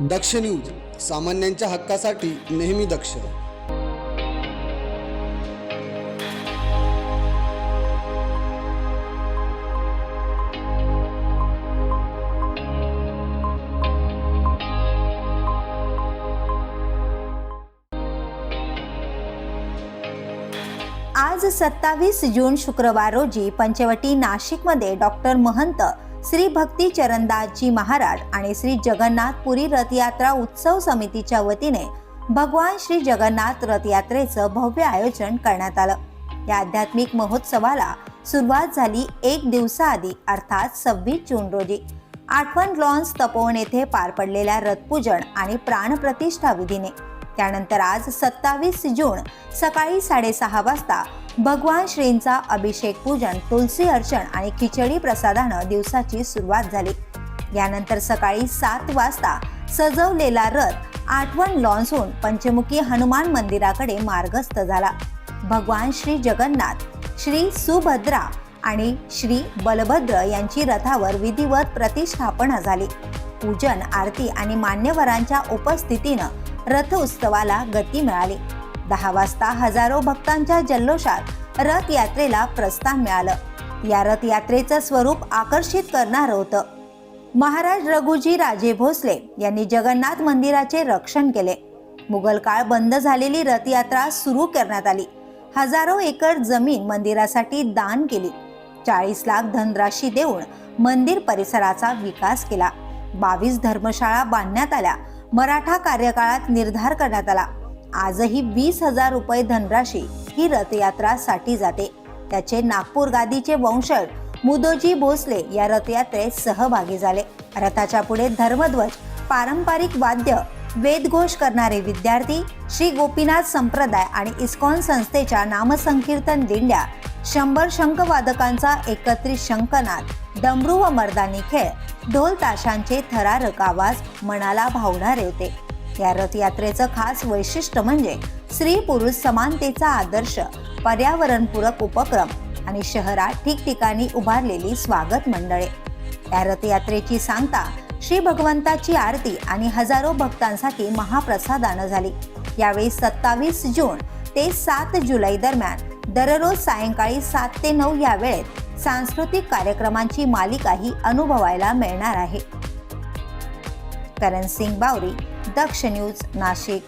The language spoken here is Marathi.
दक्ष न्यूज सामान्यांच्या हक्कासाठी नेहमी दक्ष. आज सत्तावीस जून शुक्रवार रोजी पंचवटी नाशिकमध्ये डॉक्टर महंत श्री भक्ती चरणदासजी महाराज आणि श्री जगन्नाथ पुरी रथयात्रा उत्सव समितीच्या वतीने भगवान श्री जगन्नाथ रथयात्रेचं भव्य आयोजन करण्यात आलं. या आध्यात्मिक महोत्सवाला सुरुवात झाली एक दिवसाआधी अर्थात सव्वीस जून रोजी. आठवण लॉन्स तपोवन येथे पार पडलेल्या रथपूजन आणि प्राणप्रतिष्ठा विधीने. त्यानंतर आज सत्तावीस जून सकाळी साडेसहा वाजता भगवान श्रींचा अभिषेक पूजन तुलसी अर्चन आणि खिचडी प्रसादानं दिवसाची सुरुवात झाली. यानंतर सकाळी सात वाजता सजवलेला रथ आठवण लॉन्सहून पंचमुखी हनुमान मंदिराकडे मार्गस्थ झाला. भगवान श्री जगन्नाथ श्री सुभद्रा आणि श्री बलभद्र यांची रथावर विधिवत प्रतिष्ठापना झाली. पूजन आरती आणि मान्यवरांच्या उपस्थितीनं रथ उत्सवाला गती मिळाली. दहा वाजता हजारो भक्तांच्या जल्लोषात रथ यात्रेला प्रस्थान मिळालं. या रथ यात्रेचं स्वरूप आकर्षित करणारं होतं. महाराज रघुजी राजे भोसले यांनी जगन्नाथ मंदिराचे रक्षण केले. मुघल काळ बंद झालेली रथयात्रा सुरू करण्यात आली. हजारो एकर जमीन मंदिरासाठी दान केली. चाळीस लाख धनराशी देऊन मंदिर परिसराचा विकास केला. बावीस धर्मशाळा बांधण्यात आल्या. मराठा कार्यकाळात निर्धार करण्यात आला. आजही वीस हजार रुपये धनराशी ही रथयात्रासाठी जाते. त्याचे नागपूर गादीचे वंशज मुदोजी भोसले या रथयात्रेत सहभागी झाले. रथाच्या पुढे धर्मध्वज पारंपरिक वाद्य वेदघोष करणारे विद्यार्थी श्री गोपीनाथ संप्रदाय आणि इस्कॉन संस्थेच्या नामसंकीर्तन दिंड्या शंभर शंखवादकांचा एकत्रित शंखनाद डमरू व मर्दानी खेळ ढोल ताशांचे थरारक आवाज मनाला भावणारे होते. या रथयात्रेचं खास वैशिष्ट्य म्हणजे स्त्री पुरुष समानतेचा आदर्श पर्यावरणपूरक उपक्रम आणि शहरात ठिकठिकाणी उभारलेली स्वागत मंडळे. या रथयात्रेची सांगता श्री भगवंताची आरती आणि हजारो भक्तांसाठी महाप्रसादानं झाली. यावेळी सत्तावीस जून ते सात जुलै दरम्यान दररोज सायंकाळी सात ते नऊ या वेळेत सांस्कृतिक कार्यक्रमांची मालिकाही अनुभवायला मिळणार आहे. करण सिंग बावरी दक्ष न्यूज नाशिक.